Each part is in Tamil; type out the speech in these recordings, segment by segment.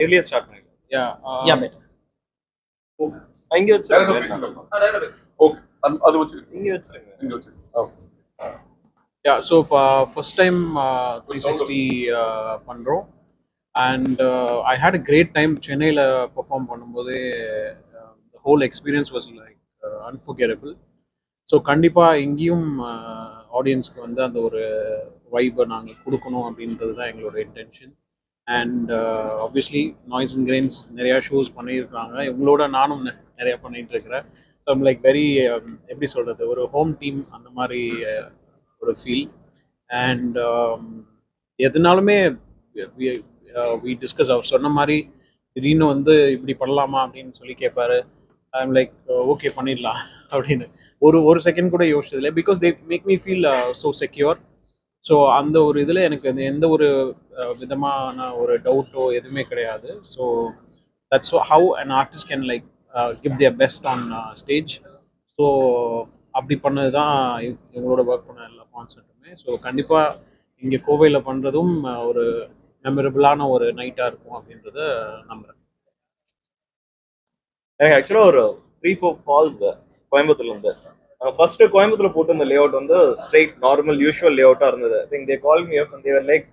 எர்லியர் ஸ்டார்ட் பண்ணிக்கலாம் யா யா பெட்டர் இங்க வச்சிருங்க. ஓகே அது வச்சிருக்கேன். இங்க வச்சிருங்க. இங்க வச்சிருக்கேன். Yeah so first time three sixty பண்ணுறோம் and I had a great time சென்னையில் பெர்ஃபார்ம் பண்ணும்போது whole experience was like unforgettable so கண்டிப்பாக இங்கேயும் ஆடியன்ஸ்க்கு வந்து அந்த ஒரு வைப்பை நாங்கள் கொடுக்கணும் அப்படின்றது தான் எங்களோட intention and obviously noise and grains நிறையா ஷோஸ் பண்ணியிருக்காங்க. இவங்களோட நானும் நெ- நிறையா பண்ணிட்டு இருக்கிறேன் so I'm like very um, எப்படி சொல்கிறது ஒரு ஹோம் டீம் அந்த மாதிரி uh, ஒரு ஃபீல் அண்ட் um, எதுனாலுமே வி டிஸ்கஸ் uh, அவர் சொன்ன மாதிரி திடீர்னு வந்து இப்படி பண்ணலாமா அப்படின்னு சொல்லி கேட்பாரு ஐம் லைக் ஓகே பண்ணிடலாம் அப்படின்னு. ஒரு ஒரு செகண்ட் கூட யோசிச்சதில்லை. Because they make me feel so secure so அந்த ஒரு இதில் எனக்கு அந்த எந்த ஒரு விதமான ஒரு டவுட்டோ எதுவுமே கிடையாது. So that's how an artist can like give their best on stage so அப்படி பண்ணது தான் எங்களோட ஒர்க் பண்ண எல்லா கான்சர்ட்டுமே ஸோ கண்டிப்பாக இங்கே கோவையில் பண்ணுறதும் ஒரு மெமரபிளான ஒரு நைட்டாக இருக்கும் அப்படின்றத நம்புகிறேன் எனக்கு ஆக்சுவலா ஒரு த்ரீ ஃபோர் கால்ஸ் கோயம்புத்தூர்லேருந்து நாங்கள் ஃபர்ஸ்ட் கோயம்புத்தூர்ல போட்டு இந்த லே அவுட் வந்து ஸ்ட்ரைட் நார்மல் யூஷுவல் லே அவுட்டா இருந்தது. I think they call me up they were like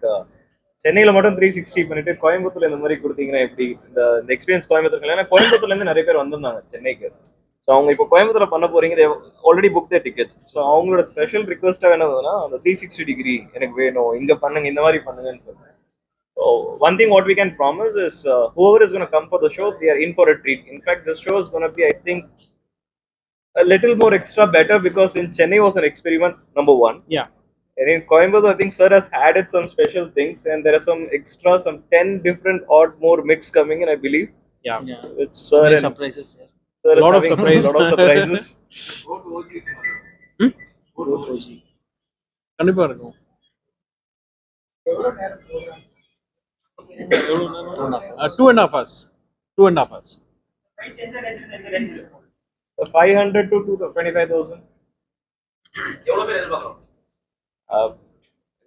சென்னையில் மட்டும் த்ரீ சிக்ஸ்டி பண்ணிட்டு கோயம்புத்தூர்ல இந்த மாதிரி கொடுத்தீங்கன்னா எப்படி? இந்த இந்த எக்ஸ்பீரியன்ஸ் கோயம்புத்தூர்ல ஏன்னா கோயம்புத்தூர்ல இருந்து நிறைய பேர் வந்திருந்தாங்க சென்னைக்கு. ஸோ அவங்க இப்போ கோயம்புத்தூர்ல பண்ண போறீங்க already book the tickets so அவங்களோட ஸ்பெஷல் ரிக்வஸ்டா என்னதுன்னா அந்த த்ரீ சிக்ஸ்டி டிகிரி எனக்கு வேணும் இங்க பண்ணுங்க இந்த மாதிரி பண்ணுங்கன்னு சொல்றேன் one thing what we can promise is whoever is come is uh, going to come for the show, they are in for a treat. In fact, this a little more extra better because in Chennai was an experiment number one. Yeah. And in Coimbatore, I think Sir has added some special things, and there are some extra, some ten different odd more mix coming in, I believe. Yeah Which Sir and surprises Sir is Lot of having some- surprise. lot of surprises. கண்டிப்பாக இருக்கும் two and half hours two and half hours Two twenty-five thousand. Uh,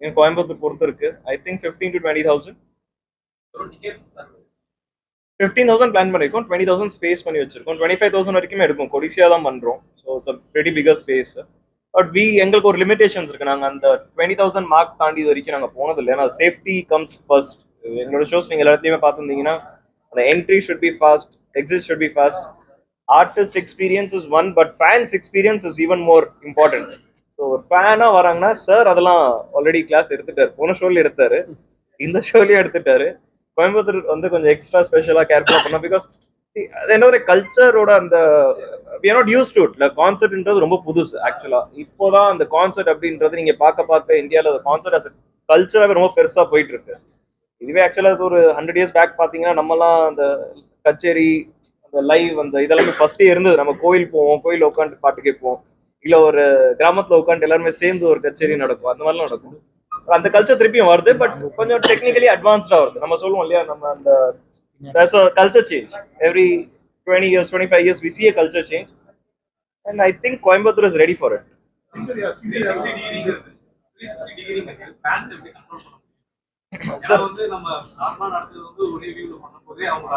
in கோயம்புத்தூர் பொறுத்து இருக்கு. I think fifteen to twenty thousand fifteen thousand plan பண்ணிருக்கோம். டுவெண்ட்டி தௌசண்ட் ஸ்பேஸ் பண்ணி வச்சிருக்கோம். டுவெண்ட்டி ஃபைவ் தௌசண்ட் வரைக்குமே எடுக்கும் கொடிசியா தான் பண்றோம். So it's very bigger space but we எங்களுக்கு ஒரு லிமிடேஷன்ஸ் இருக்கு. நாங்க அந்த டுவெண்ட்டி தௌசண்ட் மார்க் தாண்டி வரைக்கும் நாங்க போனது இல்லை ஏன்னா சேஃப்டி கம்ஸ் ஃபர்ஸ்ட் எங்களோட ஷோஸ் நீங்க எல்லா இடத்துலயுமே பார்த்துருந்தீங்கன்னா அந்த entry should be fast exit should be fast artist experience is one but fans experience is even more important so ஒரு ஃபேனாக வராங்கன்னா சார் அதெல்லாம் ஆல்ரெடி கிளாஸ் எடுத்துட்டாரு. போன ஷோலையும் எடுத்தாரு. இந்த ஷோலையும் எடுத்துட்டாரு. கோயம்புத்தூர் வந்து கொஞ்சம் எக்ஸ்ட்ரா ஸ்பெஷலாக கேர்ஃபுல்லாக பண்ணோம் பிகாஸ் அது என்ன ஒரு கல்ச்சரோட அந்த வி நாட் யூஸ் டு இட்ல கான்சர்ட்ன்றது ரொம்ப புதுசு ஆக்சுவலாக இப்போதான் அந்த கான்சர்ட் அப்படின்றது நீங்கள் பார்க்க பார்க்க இந்தியாவில் கான்சர்ட் அஸ் கல்ச்சராகவே ரொம்ப பெருசாக போயிட்டு இருக்கு. இதுவே ஆக்சுவலாக ஒரு ஹண்ட்ரட் இயர்ஸ் பேக் பார்த்தீங்கன்னா நம்மலாம் அந்த கச்சேரி அந்த லைவ் அந்த இதெல்லாமே ஃபர்ஸ்டே இருந்தது. நம்ம கோயில் போவோம் கோயில் உட்காந்து பாட்டு கேட்போம். இல்ல ஒரு கிராமத்துல உட்காந்து எல்லாருமே சேர்ந்து ஒரு கச்சேரி நடக்கும். அந்த மாதிரிலாம் நடக்கும். அந்த கல்ச்சர் திருப்பியும் வருது பட் கொஞ்சம் டெக்னிக்கலி அட்வான்ஸ்டா வருது. நம்ம சொல்லுவோம் இல்லையா நம்ம அந்த change. Every 20 years 25 years we see a culture change. And i think coimbatore is ready for it. Sir வந்து நம்ம நார்மலா நடந்தது வந்து ஒரே வியூல பண்ணும்போதே அவங்க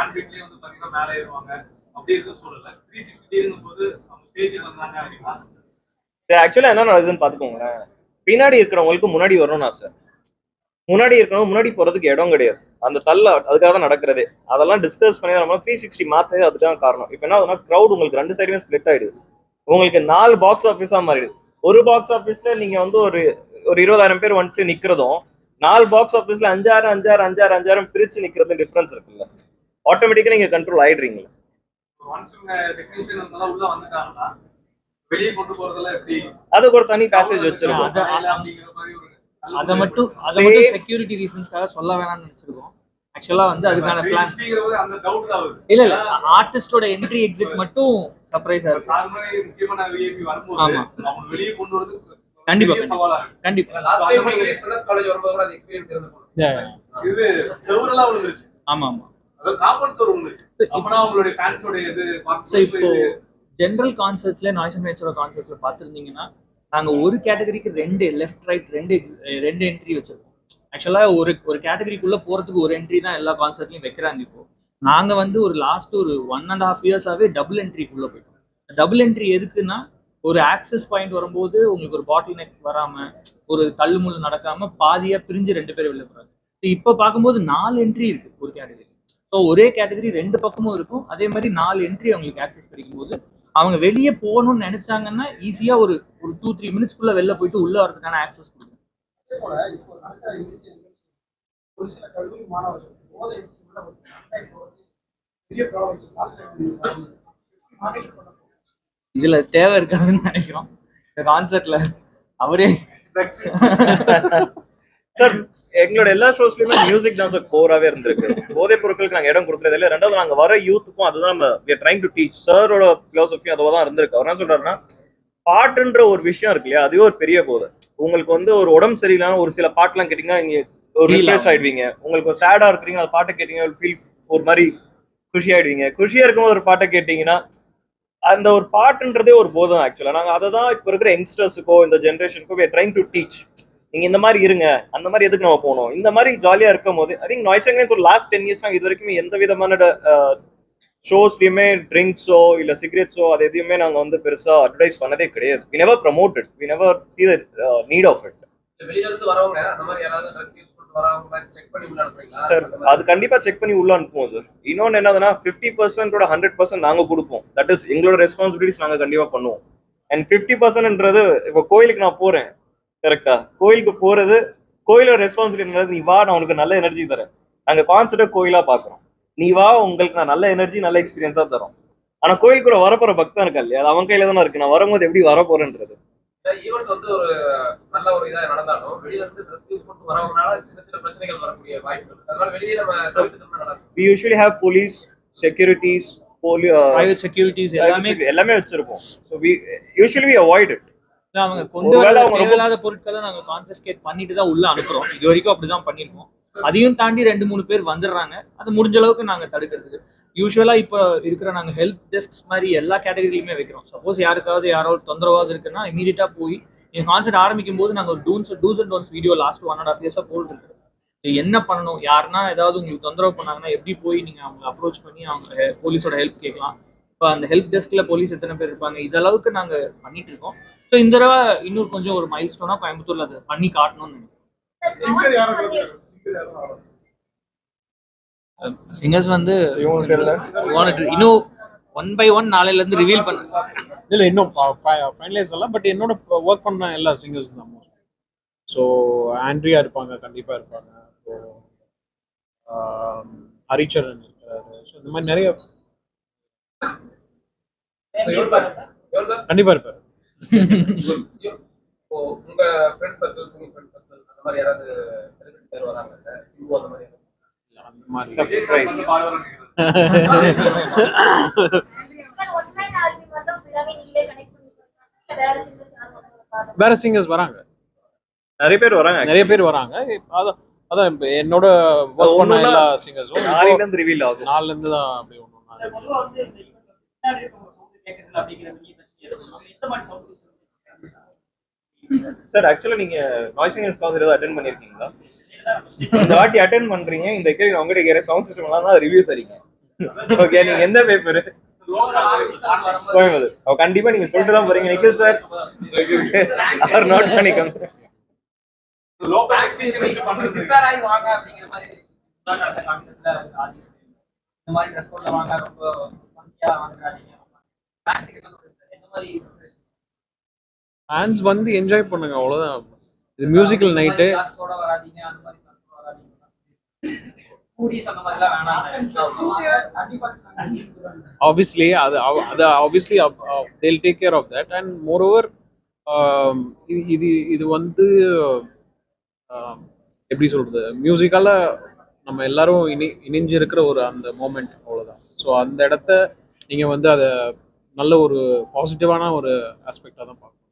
அதை வந்து பாத்தீங்கன்னா மேல ஏறுவாங்க. அப்படி இருக்க சூழல்ல த்ரீ சிக்ஸ்டி இருக்கும்போது அவங்க ஸ்டேஜுக்கு வந்தாங்க அப்படின்னா? ஆக்சுவலா என்ன நடக்குதுன்னு பாத்துக்கோங்களேன். பின்னாடி இருக்கிறவங்களுக்கு முன்னாடி வரணும்னா சார் முன்னாடி இருக்கிறவங்க முன்னாடி போறதுக்கு இடம் கிடையாது. அந்த தள்ள அதுக்காக தான் நடக்கிறது. அதெல்லாம் டிஸ்கஸ் பண்ணி நம்ம த்ரீ சிக்ஸ்டி மாத்தது அதுதான் காரணம். இப்போ என்ன ஆகுதுன்னா க்ரௌட் உங்களுக்கு ரெண்டு சைடுமே ஸ்ப்ளிட் ஆயிடுது. உங்களுக்கு நாலு பாக்ஸ் ஆஃபீஸாக மாறிடுது. ஒரு பாக்ஸ் ஆஃபீஸில் நீங்க வந்து ஒரு ஒரு இருபதாயிரம் பேர் வந்துட்டு நிற்கிறதும் நாலு பாக்ஸ் ஆஃபீஸ்ல அஞ்சாயிரம் அஞ்சாயிரம் அஞ்சாயிரம் அஞ்சாயிரம் பிரிச்சு நிக்கிறது டிஃபரன்ஸ் இருக்குல்ல. ஆட்டோமேட்டிக்கா நீங்க கண்ட்ரோல் ஆயிடுறீங்களா அதுக்கு ஒரு தனி பேசேஜ் வச்சிருக்கோம். அது- மட்டும் அதை மட்டும் செக்யூரிட்டி ரீசன்ஸ்க்காக சொல்ல வேணாம்னு நினைச்சிருக்கோம். ஆக்சுவலா வந்து அதுக்கான பிளான் 360 ங்கிற போது அந்த டவுட் தான் வருது. இல்ல இல்ல. ஆர்டிஸ்டோட என்ட்ரி எக்ஸிட் மட்டும் சர்ப்ரைஸா இருக்கு. ஆமா. கண்டிப்பா. கண்டிப்பா. லாஸ்ட் டைம் காலேஜ் வரும்போது கூட அந்த எக்ஸ்பீரியன்ஸ் இருந்தது இது செவரெல்லாம் விழுந்துருச்சு. ஆமா ஆமா. இப்ப- அப்பனா அவங்களுடைய ஃபேன்ஸோட இது ஸோ பார்க்கும்போது இப்போ இது ஜென்ரல் கான்சர்ட்ஸ்ல நாய்ஸ் மேட்சோட கான்சர்ட்ஸ்ல பார்த்துருந்தீங்கன்னா நாங்க ஒரு கேட்டகரிக்கு ரெண்டு லெஃப்ட் ரைட் ரெண்டு ரெண்டு என்ட்ரி வச்சிருக்கோம். ஆக்சுவலாக ஒரு ஒரு கேட்டகரிக்குள்ள போறதுக்கு ஒரு என்ட்ரி தான் எல்லா கான்சர்ட்லையும் வைக்கிறாங்க இப்போ. நாங்க வந்து ஒரு லாஸ்ட் ஒரு ஒன் அண்ட் ஹாஃப் இயர்ஸாவே டபுள் என்ட்ரிக்குள்ள போயிட்டோம். டபுள் என்ட்ரி எதுக்குன்னா ஒரு ஆக்சஸ் பாயிண்ட் வரும்போது உங்களுக்கு ஒரு பாட்டில் நெக் வராம ஒரு தள்ளுமுள் நடக்காம பாதியா பிரிஞ்சு ரெண்டு பேர் வெளில போறாங்க. இப்போ பார்க்கும்போது நாலு என்ட்ரி இருக்கு ஒரு கேட்டகரி ஸோ ஒரே கேட்டகரி ரெண்டு பக்கமும் இருக்கும். அதே மாதிரி நாலு என்ட்ரி அவங்களுக்கு ஆக்சஸ் கிடைக்கும் போது அவங்க வெளியே போகணும்னு நினைச்சாங்கன்னா ஈஸியா ஒரு ஒரு டூ த்ரீ மினிட்ஸ்க்குள்ள வெளில போயிட்டு உள்ள வரதுக்கான ஆக்சஸ் கொடுக்கும் ஒரு சில கல்லூரி மாணவர்கள் போதை இதுல தேவை இருக்காதுன்னு நினைக்கிறோம். இந்த கான்செர்ட்ல அவரே சார் எங்களோட எல்லா ஷோஸ்லயுமே மியூசிக் தான் சார் கோராவே இருந்திருக்கு. போதைப் பொருட்களுக்கு நாங்க இடம் கொடுக்கறது இல்லை. ரெண்டாவது நாங்க வர யூத்துக்கும் அதுதான் நம்ம ட்ரைங் டு டீச் சாரோட பிலோசஃபி அதுவா தான் இருந்திருக்கு. அவர் என்ன சொல்றாருன்னா பாட்டுன்ற ஒரு விஷயம் இருக்கு இல்லையா? அதுவே ஒரு பெரிய போதை. உங்களுக்கு வந்து ஒரு உடம்பு சரியில்லாம ஒரு சில பாட்டுலாம் கேட்டீங்கன்னா நீங்க ஒரு ரிஃப்ரெஷ் ஆயிடுவீங்க. உங்களுக்கு ஒரு சேடா இருக்கிறீங்க அந்த பாட்டை கேட்டீங்க ஃபீல் ஒரு மாதிரி குஷி ஆயிடுவீங்க. குஷியா இருக்கும்போது ஒரு பாட்டை கேட்டீங்கன்னா அந்த ஒரு பாட்டுன்றதே ஒரு போதும் ஆக்சுவலா நாங்க அதை தான் இப்போ இருக்கிற யங்ஸ்டர்ஸுக்கோ இந்த ஜென்ரேஷனுக்கோ ட்ரைங் டு டீச் நீங்க இந்த மாதிரி இருங்க அந்த மாதிரி எதுக்கு நம்ம போகணும்? இந்த மாதிரி ஜாலியா இருக்கும் போது ஐ திங்க் நாய்ஸ் அங்கேன்ஸ் ஒரு லாஸ்ட் டென் இயர்ஸ் நாங்கள் இது வரைக்கும் எந்த விதமான ஷோஸ்லயுமே ட்ரிங்க்ஸோ இல்ல சிகரெட்ஸோ அது எதையுமே நாங்க வந்து பெருசா அட்வர்டைஸ் பண்ணதே கிடையாது. We never promoted we never see the need of it sir அது கண்டிப்பா செக் பண்ணி உள்ள அனுப்புவோம் சார் இன்னொன்னு என்னதுன்னா ஃபிஃப்டி பர்சன்டோட ஹண்ட்ரட் பர்சன்ட் நாங்க கொடுப்போம். தட் இஸ் எங்களோட ரெஸ்பான்சிபிலிட்டிஸ் நாங்க கண்டிப்பா பண்ணுவோம். அண்ட் ஃபிஃப்டி பர்சன்ட்ன்றது இப்போ கோயிலுக்கு நான் போறேன். கரெக்டா கோயிலுக்கு போறது கோயிலோட ரெஸ்பான்சிபிலிட்டி நீ வா நான் உனக்கு நல்ல எனர்ஜி தரேன். நாங்க கான்செப்டை கோயிலா பாக்குறோம். நீ வா உங்களுக்கு நான் நல்ல எனர்ஜி நல்ல எக்ஸ்பீரியன்ஸா தரோம். ஆனா கோயிலுக்குள்ள வரப்போற பக்தன் இருக்கா இல்லையா? அது அவன் கையில தானே இருக்கு. நான் வரும்போது எப்படி வரப்போறேன்றது? ஈவெண்ட் வந்து ஒரு நல்ல ஒரு இதா நடந்தாலும் வெளியில இருந்து ட்ரக்ஸ் யூஸ் பண்ணிட்டு வரவங்கனால சின்ன சின்ன பிரச்சனைகள் வரக்கூடிய வாய்ப்பு இருக்கு அதனால வெளியே நம்ம தவிர்த்து நல்லா இருக்கும் we usually have police securities police securities எல்லாமே எல்லாமே வச்சிருப்போம். So we usually we avoid it அவங்க கொண்டு வர தேவையில்லாத பொருட்களை நாங்க கான்ஃபிஸ்கேட் பண்ணிட்டு தான் உள்ள அனுப்புறோம். இது வரைக்கும் அப்படிதான் பண்ணிருக்கோம் அதையும் தாண்டி ரெண்டு மூணு பேர் வந்துடுறாங்க. அது முடிஞ்ச அளவுக்கு நாங்க தடுக்கிறதுக்கு. யூஸ்வலா இப்போ இருக்கிற நாங்க ஹெல்ப் டெஸ்க்ஸ் மாதிரி எல்லா கேட்டகரியிலுமே வைக்கிறோம். சப்போஸ் யாருக்காவது யாராவது தொந்தரவாவது இருக்குன்னா இமீடியட்டா போய் நீங்க கான்சர்ட் ஆரம்பிக்கும் போது நாங்க ஒரு don'ts dos and don'ts video last one and half இயர்ஸா போட்டுருக்கு இது என்ன பண்ணணும்? யாருன்னா ஏதாவது உங்களுக்கு தொந்தரவு பண்ணாங்கன்னா எப்படி போய் நீங்க அவங்க அப்ரோச் பண்ணி அவங்க போலீஸோட ஹெல்ப் கேட்கலாம். இப்போ அந்த ஹெல்ப் டெஸ்க்ல போலீஸ் எத்தனை பேர் இருப்பாங்க? இதளவுக்கு நாங்க பண்ணிட்டு இருக்கோம். ஸோ இந்த தடவை இன்னொரு கொஞ்சம் ஒரு மைல் ஸ்டோனா கோயம்புத்தூர்ல அதை பண்ணி காட்டணும்னு நினைக்கிறேன். சிங்கர்ஸ் வந்து இன்னும் ஒன் பை ஒன் நாளையில இருந்து ரிவீல் பண்ண. இல்லை இன்னும் ஃபைனலைஸ் அல்ல பட் என்னோட ஒர்க் பண்ண எல்லா சிங்கர்ஸ் தான் ஸோ ஆண்ட்ரியா இருப்பாங்க கண்டிப்பாக இருப்பாங்க. ஹரிச்சரன் இருக்காரு. ஸோ இந்த மாதிரி நிறைய? கண்டிப்பாக இருப்பார். இப்போ உங்க friend circle singing friend circle அந்த மாதிரி யாராவது செலிபிரிட்டி பேர் வராங்க சிம்பு அந்த மாதிரி அந்த மாதிரி Surprise. வந்து பாடுவார்னு நினைக்கிறேன். சார் ஒன்லைன் ஆல்பம் மட்டும் ஃபுல்லாவே நீங்களே கனெக்ட் பண்ணி கொடுத்தா வேற சிங்கர்ஸ் வராங்க. நிறைய பேர் வராங்க நிறைய பேர் வராங்க. அதான் அதான் இப்ப என்னோட ஒர்க் பண்ண எல்லா சிங்கர்ஸும் நாளையில இருந்து ரிவீல் ஆகும் நாலுல இருந்து தான் அப்படி ஒன்று சார் ஆக்சுவலா நீங்க நாய்ஸ் சிங்கர்ஸ் கான்சர்ட் ஏதாவது அட்டென்ட் பண்ணிருக்கீங்களா? இந்த வாட்டி அட்டென்ட் பண்றீங்க இந்த கேள்வி உங்ககிட்ட கேட்கிற சவுண்ட் சிஸ்டம் எல்லாம் தான் ரிவ்யூ தரீங்க. ஓகே நீங்க எந்த பேப்பர் கோயம்புத்தூர். அவ கண்டிப்பா நீங்க சொல்லிட்டு தான் போறீங்க. நிக்கில் சார் அவர் நோட் பண்ணிக்கோங்க. இந்த மாதிரி ட்ரெஸ் கோட்ல வாங்க ரொம்ப மாதிரி ஃபேன்ஸ் வந்து என்ஜாய் பண்ணுங்க அவ்வளவுதான். இது மியூசிக்கல் நைட்டு ஆப்வியஸ்லி அது அது obviously they'll take care of that and moreover இது இது வந்து um, எப்படி சொல்றது? மியூசிக்கால நம்ம எல்லாரும் இணை இணைஞ்சு இருக்கிற ஒரு அந்த மூமெண்ட் அவ்வளவுதான். ஸோ அந்த இடத்த நீங்க வந்து அதை நல்ல ஒரு பாசிட்டிவான ஒரு ஆஸ்பெக்டாக தான் பார்க்கணும்.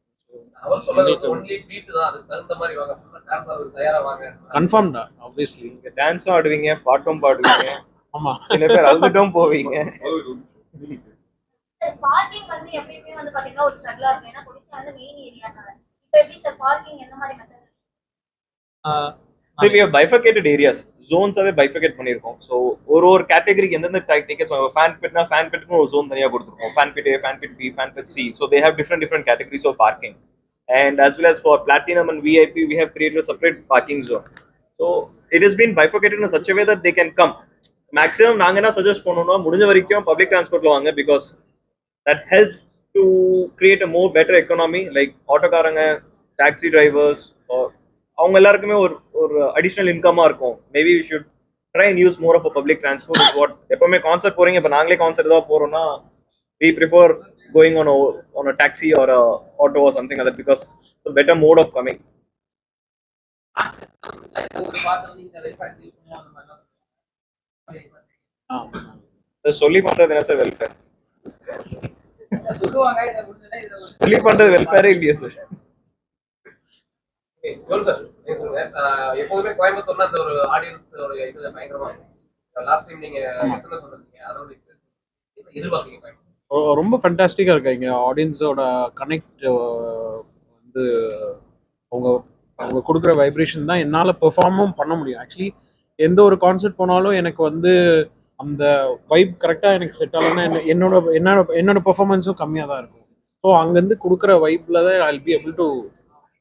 அவர் சொல்றது ஒன்லி பீட் தான். அதுக்கு தகுந்த மாதிரி வாங்க. டான்ஸ் ஆடுறது தயாரா வாங்க. கன்ஃபார்ம்டா ஆப்வியஸ்லி நீங்க டான்ஸும் ஆடுவீங்க பாட்டும் பாடுவீங்க. ஆமா. சில பேர் அழுதுட்டும் போவீங்க. சார் பார்க்கிங் வந்து எப்பயுமே வந்து பாத்தீங்கன்னா ஒரு ஸ்ட்ரகிளா இருக்கும். ஏன்னா கொடிச்சா வந்து மெயின் ஏரியானால இப்போ எப்படி சார் பார்க்கிங் எந்த மாதிரி மெத்தட் சரி we have bifurcated areas. Zones-ஆவே bifurcate பண்ணியிருக்கோம். ஸோ ஒரு ஒரு கேட்டகரிக்கு எந்தெந்த டிக்கெட்ஸ் ஃபேன் பிட்னா ஃபேன் பிட்னு ஒரு ஜோன் தனியாக கொடுத்துருக்கோம். Fan pit A fan pit B fan pit C so they have different different categories of parking and as well as for platinum and VIP, we have created a separate parking zone. So it has been bifurcated in such a way that they can come. Maximum நாங்க என்ன சஜஸ்ட் பண்ணணும்னா முடிஞ்ச வரைக்கும் பப்ளிக் டிரான்ஸ்போர்ட்ல வாங்க because that helps to create a more better economy like ஆட்டோக்காரங்க taxi drivers அவங்க எல்லாருக்குமே ஒரு ஒரு அடிஷ்னல் இன்கமாக இருக்கும். Maybe we should try and use more of public transport what எப்பவுமே கான்சர்ட் போறீங்க இப்போ நாங்களே கான்சர்ட் ஏதாவது போறோம்னா like that because it's a better mode of coming. ஒரு பாத்திரம் நீங்க வெளிப்பாடு யூஸ் பண்ணுவோம் அந்த மாதிரிலாம் இதை சொல்லி பண்றது என்ன சார் வெல்ஃபேர் சொல்லி பண்றது வெல்ஃபேரே இல்லையே சார் எப்போதுமே கோயம்புத்தூர்ல அந்த ஒரு ஆடியன்ஸ் ஒரு இது பயங்கரமா இருக்கும். லாஸ்ட் டைம் நீங்க எஸ்எம்எஸ் சொல்றீங்க அதோட experience எதிர்பார்க்கீங்க கோயம்புத்தூர் ரொ- ரொம்ப ஃபண்டாஸ்டிக்காக இருக்கு இங்கே ஆடியன்ஸோட கனெக்ட் வந்து அவங்க அவங்க கொடுக்குற வைப்ரேஷன் தான் என்னால் பெர்ஃபார்மும் பண்ண முடியும். ஆக்சுவலி எந்த ஒரு கான்சர்ட் போனாலும் எனக்கு வந்து அந்த வைப் கரெக்டாக எனக்கு செட் ஆகலன்னா என்ன- என்னோட என்னோட என்னோட பெர்ஃபார்மன்ஸும் கம்மியாக தான் இருக்கும். ஸோ அங்கேருந்து கொடுக்குற வைப்பில் தான் I be able to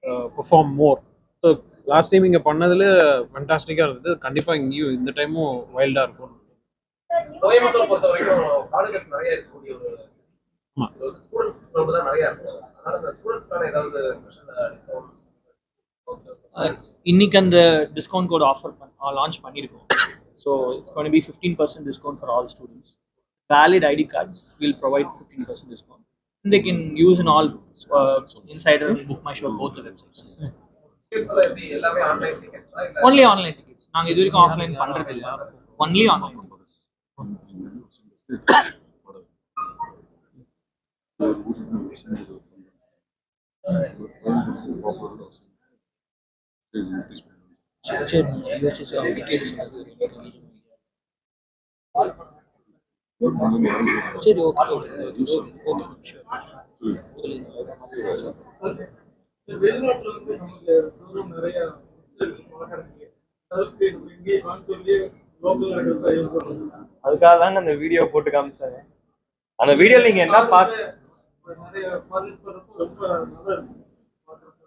perform more so last time இங்கே பண்ணதில் ஃபண்டாஸ்டிக்காக இருந்தது. கண்டிப்பாக இங்கேயும் இந்த டைமும் வைல்டாக இருக்கும். Sir, new கோயம்புத்தூர் பொறுத்த category- வரைக்கும் காலேஜஸ் நிறைய இருக்கக்கூடிய ஒரு ஆமா. ஸ்டூடெண்ட்ஸ் ரொம்ப தான் நிறைய இருக்கும். அதனால அந்த ஸ்டூடெண்ட்ஸ்க்கான ஏதாவது ஸ்பெஷல் டிஸ்கவுண்ட் இன்னைக்கு அந்த டிஸ்கவுண்ட் கோட் ஆஃபர் லான்ச் பண்ணியிருக்கோம் so it's be fifteen percent discount for all students valid ID cards will provide fifteen percent discount they can use in all uh, insider and book my show both the websites எல்லாமே ஆன்லைன் டிக்கெட்ஸா இல்ல only online tickets நாங்க இது வரைக்கும் ஆஃப்லைன் பண்றது இல்ல only online சரி யோசிச்சு அவங்க கேட்டு சரி ஓகே ஓகே அதுக்காக தாங்க அந்த வீடியோ போட்டு காமிச்சாங்க. அந்த வீடியோல நீங்க என்ன பார்த்து.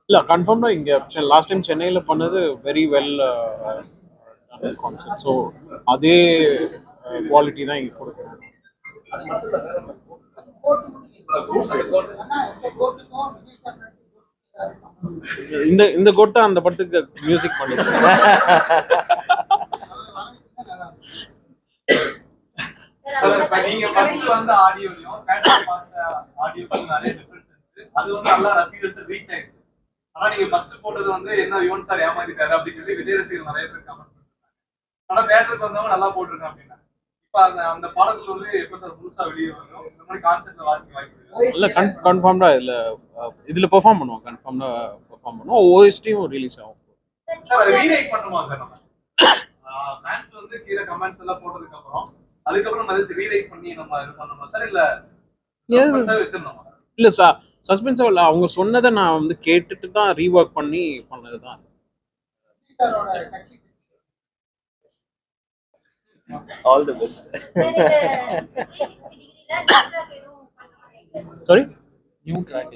இல்லை கன்ஃபார்ம்டாக இங்கே லாஸ்ட் டைம் சென்னையில் பண்ணது வெரி வெல் கான்செப்ட் ஸோ அதே குவாலிட்டி தான் இங்கே கொடுக்குறோம் இந்த இந்த கோட் தான் அந்த படத்துக்கு மியூசிக் பண்ணிச்சு. அது வந்து நல்லா ரசிகர்கள் ரீச் ஆயிடுச்சு. ஆனா நீங்க ஃபர்ஸ்ட் போட்டது வந்து என்ன யுவன் சார் ஏமாத்திட்டாரு அப்படின்னு சொல்லி விஜய் ரசிகர்கள் நிறைய பேர் கமெண்ட் பண்ணிருக்காங்க ஆனா தேட்டருக்கு வந்தவங்க நல்லா போட்டிருக்காங்க அப்படின்னா. இல்லை இதில் இதில் பெர்ஃபார்ம் பண்ணுவோம் கன்ஃபார்ம்டாக பெர்ஃபார்ம் பண்ணுவோம் ஓஎஸ்டியும் ரிலீஸ் ஆகும். சார் அதை ரீரைட் பண்ணுமா சார் நம்ம? ஃபேன்ஸ் வந்து கீழே கமெண்ட்ஸ் எல்லாம் போட்டதுக்கு அப்புறம் அதுக்கப்புறம் நம்ம ஏதாச்சும் ரீரைட் பண்ணி நம்ம இது பண்ணணுமா சார்? இல்ல இல்லை சா சஸ்பென்ஸாக இல்லை அவங்க சொன்னதை நான் வந்து கேட்டுட்டு தான் ரீஒர்க் பண்ணி பண்ணது தான் ஆல் தி பெஸ்ட் Sir, இந்த 360 degree ல network எதுவும் பண்ண sorry new track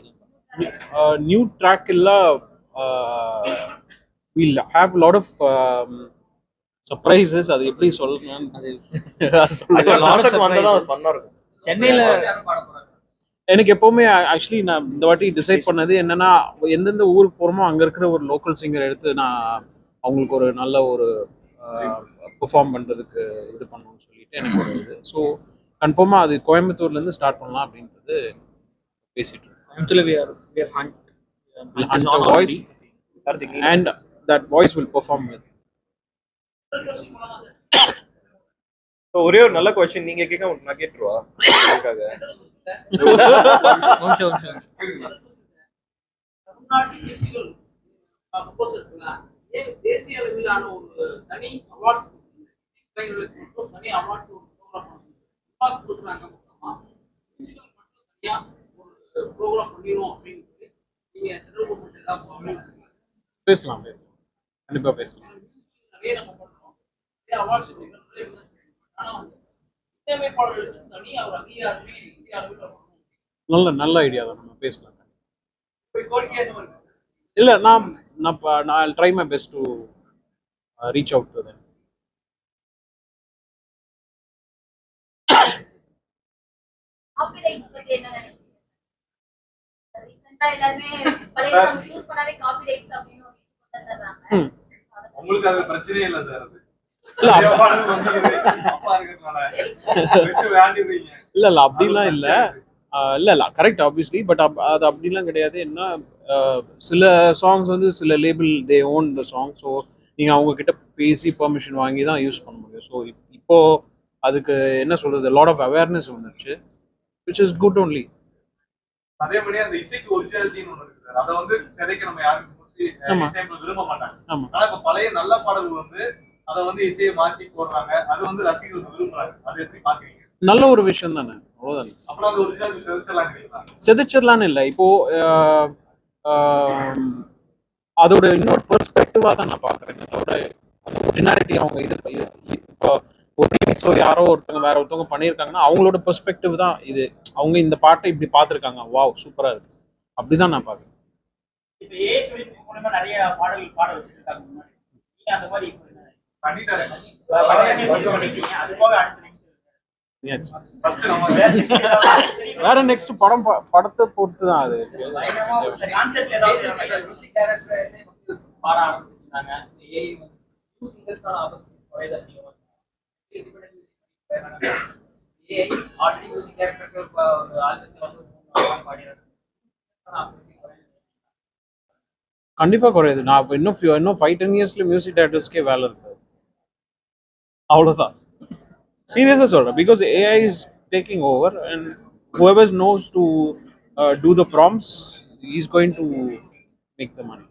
new track இல்லை. Will have lot of surprises அது எப்படி சொல்லணும் சென்னையில எனக்கு எப்பவுமே ஆக்சுவலி நான் இந்த வாட்டி டிசைட் பண்ணது என்னன்னா எந்தெந்த ஊருக்கு போகிறோமோ அங்கே இருக்கிற ஒரு லோக்கல் சிங்கர் எடுத்து நான் அவங்களுக்கு ஒரு நல்ல ஒரு பெர்ஃபார்ம் பண்ணுறதுக்கு இது பண்ணணும்னு சொல்லிட்டு எனக்கு ஒரு இது. ஸோ கன்ஃபார்மாக அது கோயம்புத்தூர்லேருந்து ஸ்டார்ட் பண்ணலாம் அப்படின்றது பேசிட்டு இருக்கோம். That voice will perform with. So, ஒரே ஒரு நல்ல கொஸ்டின் நீங்க கேட்க நான் கேட்டுருவா? அதுக்காக நிமிஷம் நிமிஷம் ஏன் தேசிய அளவிலான ஒரு தனி அவார்ட்ஸ் மட்டும் தனி அவார்ட்ஸ் ஒரு ப்ரோக்ராம் கொடுக்குறாங்க. மொத்தமா மியூசிக்கல் மட்டும் தனியா ஒரு ப்ரோக்ராம் பண்ணிடும் அப்படின்னு சொல்லி நீங்க சென்ட்ரல் கவர்மெண்ட் ஏதாவது பேசலாம் கண்டிப்பாக பேசலாம். நிறைய நம்ம பண்றோம் நிறைய அவார்ட்ஸ் ஆனா வந்து இசையமைப்பாளர்களுக்கு தனி அவர் அங்கீகாரமே இந்திய அளவில். நல்ல நல்ல ஐடியா தான். நம்ம பேசலாம். இல்லை நான் நான் நான் try my best to reach out to then. உங்களுக்கு அது பிரச்சனையே இல்ல சார் அது. இல்லை இல்லை அப்படிலாம் இல்லை. இல்லை இல்லை கரெக்ட் ஆப்வியஸ்லி பட் அது அப்படிலாம் கிடையாது. என்ன சில சாங்ஸ் வந்து சில label they own the song so நீங்கள் அவங்க கிட்ட பேசி பெர்மிஷன் வாங்கி தான் யூஸ் பண்ண முடியும். ஸோ இப்போ அதுக்கு என்ன சொல்றது லாட் ஆஃப் அவேர்னஸ் வந்துருச்சு விச் இஸ் குட் ஒன்லி அதே மாதிரி அந்த இசைக்கு ஒரிஜினாலிட்டின்னு ஒண்ணு இருக்கு சார். அதை வந்து சிதைக்க நம்ம. இசையமைப்பு விரும்ப மாட்டாங்க. ஆமா. ஆனா இப்ப பழைய நல்ல பாடல்கள் வந்து அதை வந்து இசையை மாத்தி போடுறாங்க. அது வந்து ரசிகர்கள் விரும்புறாங்க. அதை எப்படி பாக்குறீங்க? நல்ல ஒரு விஷயம் தானே? அவ்வளோதானே செதுச்சிடலான்னு இல்லை. இப்போ அதோட இன்னொரு பெர்ஸ்பெக்டிவாக தான் நான் பார்க்குறேன். அதோட ஒரிஜினாலிட்டி அவங்க இது இப்போ ஒரு ஸோ யாரோ ஒருத்தவங்க வேற ஒருத்தவங்க பண்ணியிருக்காங்கன்னா அவங்களோட பெர்ஸ்பெக்டிவ் தான் இது. அவங்க இந்த பாட்டை இப்படி பார்த்துருக்காங்க. வாவ் சூப்பராக இருக்கு. அப்படிதான் நான் பார்க்குறேன். என்ன? பண்ணிட்டாரு. அது போக அடுத்து வேற நெக்ஸ்ட் படம் படத்தை பொறுத்து தான் அது கண்டிப்பா குறையுது. நான் இப்போ இன்னும் இன்னும் ஃபைவ் டென் இயர்ஸ்ல மியூசிக் டேரக்டர்ஸ்க்கே வேலை இருக்கு. அவ்வளோதான் சீரியஸாக சொல்கிறேன் because AI is taking over and whoever knows to uh, do the prompts is going to make the money.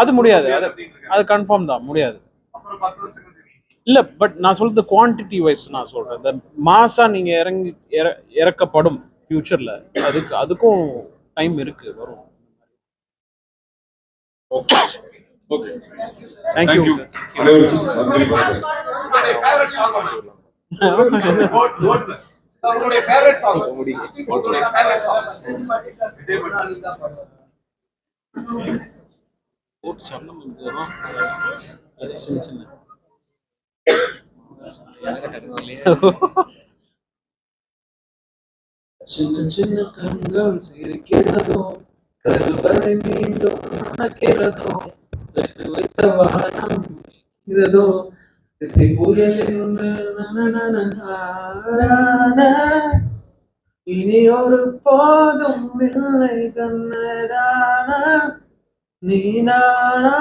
அது முடியாது. அது கன்ஃபார்ம் தான். முடியாது. இல்லை பட் நான் சொல்றது குவான்டிட்டி வைஸ் நான் சொல்கிறேன் இந்த மாசாக நீங்கள் இறங்கி இற இறக்கப்படும் ஃப்யூச்சரில் அதுக்கு அதுக்கும் டைம் இருக்கு. வரும். ஓகே தேங்க்யூ உங்களுடைய ஃபேவரட் சாங். உங்களுடைய ஃபேவரட் சாங் விஜய் பட் சின்ன சின்ன. சின்ன சின்ன கண்கள் சிரிக்கிறதோ கருவறை மீண்டும் நடக்கிறதோ வைத்த வானம் இதோ திசை புயலில் ஒன்று நனநனநன. இனி ஒரு போதும் இல்லை கண்ணதானா நீ நானா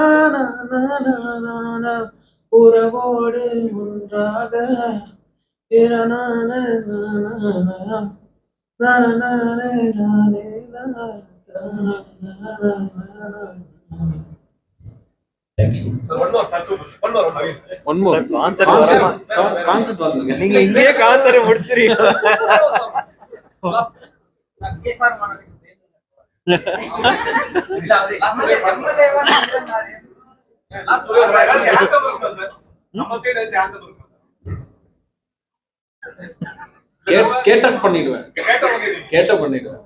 உறவோடு ஒன்றாக இரணான one more one more one more concert வரமா? கான்செப்ட் வந்து நீங்க இங்கேயே கான்சர்ட் முடிச்சிருக்கீங்க கேட்ட பண்ணிடுவேன். கேட்ட பண்ணிடுவேன்.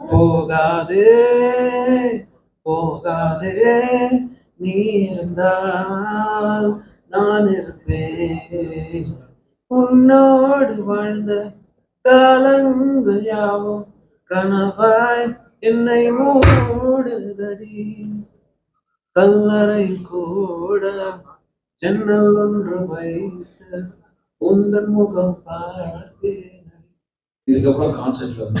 போகாதே. போகாதே. நீ இருந்தால் நான் இருப்பேன். உன்னோடு வாழ்ந்த காலங்கள் யாவும் கனவாய் என்னை மூடுதடி. கல்லறை கூட ஜன்னல் ஒன்று வைத்து உந்தன் முகம் பார்ப்பேன். இதுக்கப்புறம் கான்செப்ட்ல வந்து